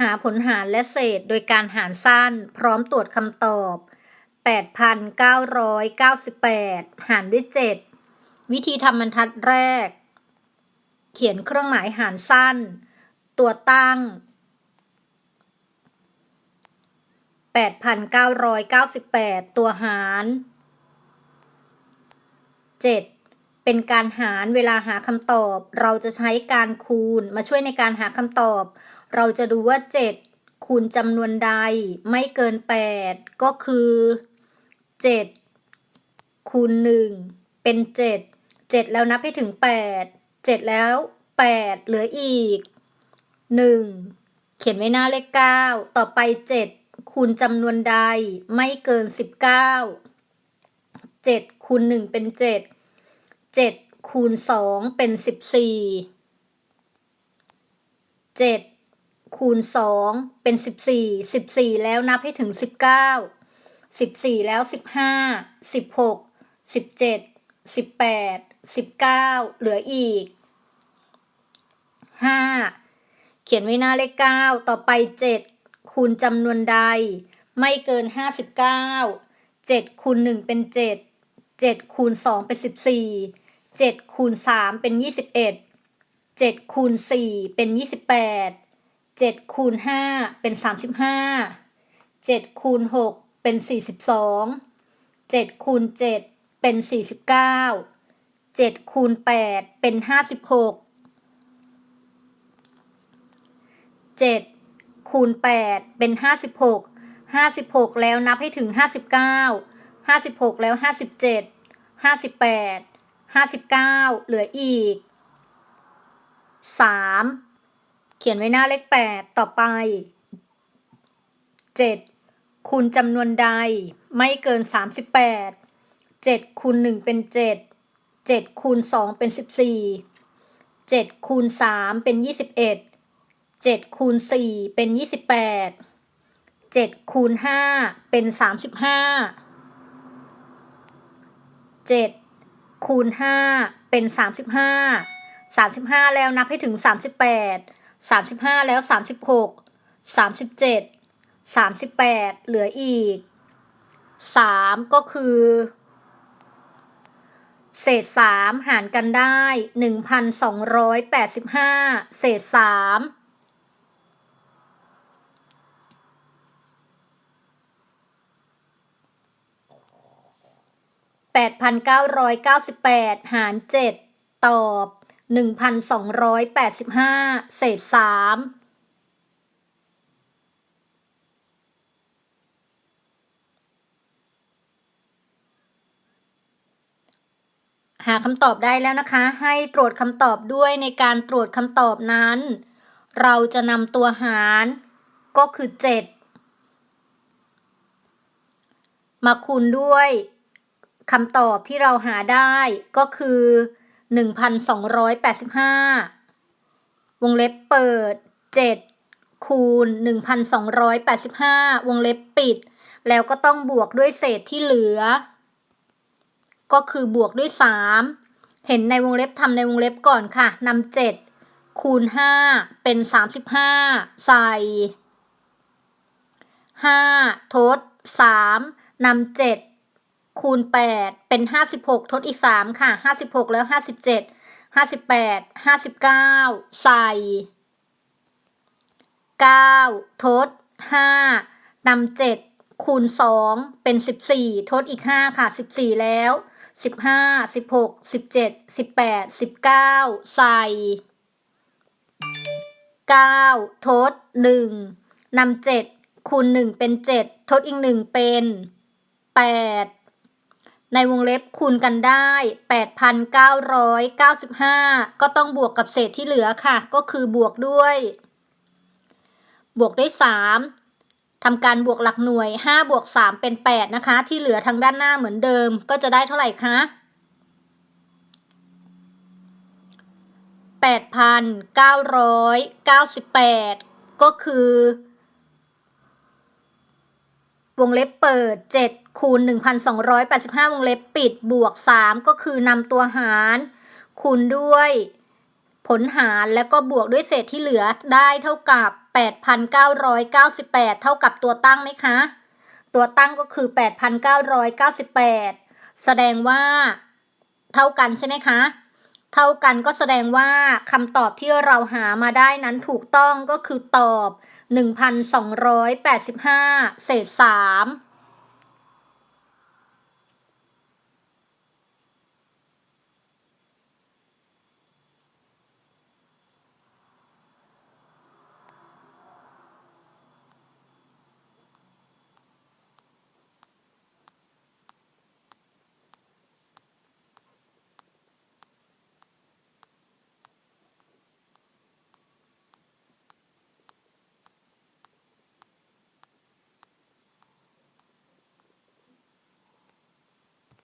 หาผลหารและเศษโดยการหารสั้น พร้อมตรวจคำตอบ 8,998 หารด้วย 7 วิธีทำบรรทัดแรก เขียนเครื่องหมายหารสั้น ตัวตั้ง 8,998 ตัวหาร 7 เป็นการหารเวลาหาคำตอบ เราจะใช้การคูณมาช่วยในการหาคำตอบ เราจะดูว่า 7 คูณจำนวนใดไม่เกิน 8 ก็คือ 7 คูณ 1 เป็น 7 7 แล้วนับให้ถึง 8 7 แล้ว 8 เหลืออีก 1 เขียนไว้หน้าเลข 9 ต่อไป 7 คูณจำนวนใดไม่เกิน 19 7 คูณ 1 เป็น 7 7 คูณ 2 เป็น 14 7 คูณ 2 เป็น 14 14 แล้วนับให้ถึง 19 14 แล้ว 15 16 17 18 19 เหลืออีก 5 เขียนไว้หน้าเลข 9 ต่อไป 7 คูณจำนวนใด ไม่เกิน 59 7คูณ1เป็น 7 7คูณ2เป็น 14 7คูณ3เป็น 21 7คูณ4เป็น 28 7คูณ5เป็น35 7คูณ6เป็น42 7คูณ7เป็น49 7คูณ8เป็น56 7คูณ8เป็น56 56แล้วนับให้ถึง59 56แล้ว57 58 59เหลืออีก3 เขียนไว้หน้าเลข8ต่อไป7คูณจำนวนใดไม่เกิน38 7คูณ1เป็น7 7คูณ2เป็น14 7คูณ3เป็น21 7คูณ4เป็น28 7คูณ5เป็น35 7คูณ5เป็น35 35แล้วนับให้ถึง38 35แล้ว36 37 38เหลืออีก3ก็คือ เศษ3หารกันได้1,285เศษ3 8,998หาร7ตอบ 1,285 เศษ 3หาคำตอบได้แล้วนะคะ ให้ตรวจคำตอบด้วยในการตรวจคำตอบนั้น เราจะนำตัวหารก็คือ 7 มาคูณด้วยคำตอบที่เราหาได้ก็คือ 1,285 วงเล็บเปิด 7 คูณ 1,285 วงเล็บปิด แล้วก็ต้องบวกด้วยเศษที่เหลือ ก็คือบวกด้วย 3 เห็นในวงเล็บทำในวงเล็บก่อนค่ะนำ7คูณ 5 เป็น 35 ใส่ 5 ทด 3นำ7 คูณ 8 เป็น 56 ทดอีก 3 ค่ะ 56 แล้ว 57 58 59 ใส่ 9 ทด 5นำ7คูณ 2 เป็น 14 ทดอีก 5 ค่ะ 14 แล้ว 15 16 17 18 19 ใส่ 9 ทด 1นำ7คูณ 1 เป็น 7 ทดอีก 1 เป็น 8 ในวงเล็บคูณกันได้ 8,995 ก็ต้องบวกกับเศษที่เหลือค่ะ ก็คือบวกด้วย บวกด้วย 3ทำการบวกหลักหน่วย 5 บวก 3 เป็น 8 นะคะ ที่เหลือทางด้านหน้าเหมือนเดิม ก็จะได้เท่าไหร่คะ 8,998 ก็คือ วงเล็บเปิด 7 คูณ 1,285 วงเล็บปิดบวก 3 ก็คือนำตัวหาร คูณด้วยผลหารแล้วก็บวกด้วยเศษที่เหลือได้เท่ากับ 8,998 เท่ากับตัวตั้งไหมคะ ตัวตั้งก็คือ 8,998 แสดงว่า เท่ากันใช่ไหมคะ เท่ากันก็แสดงว่าคำตอบที่เราหามาได้นั้นถูกต้องก็คือตอบ 1,285 เศษ 3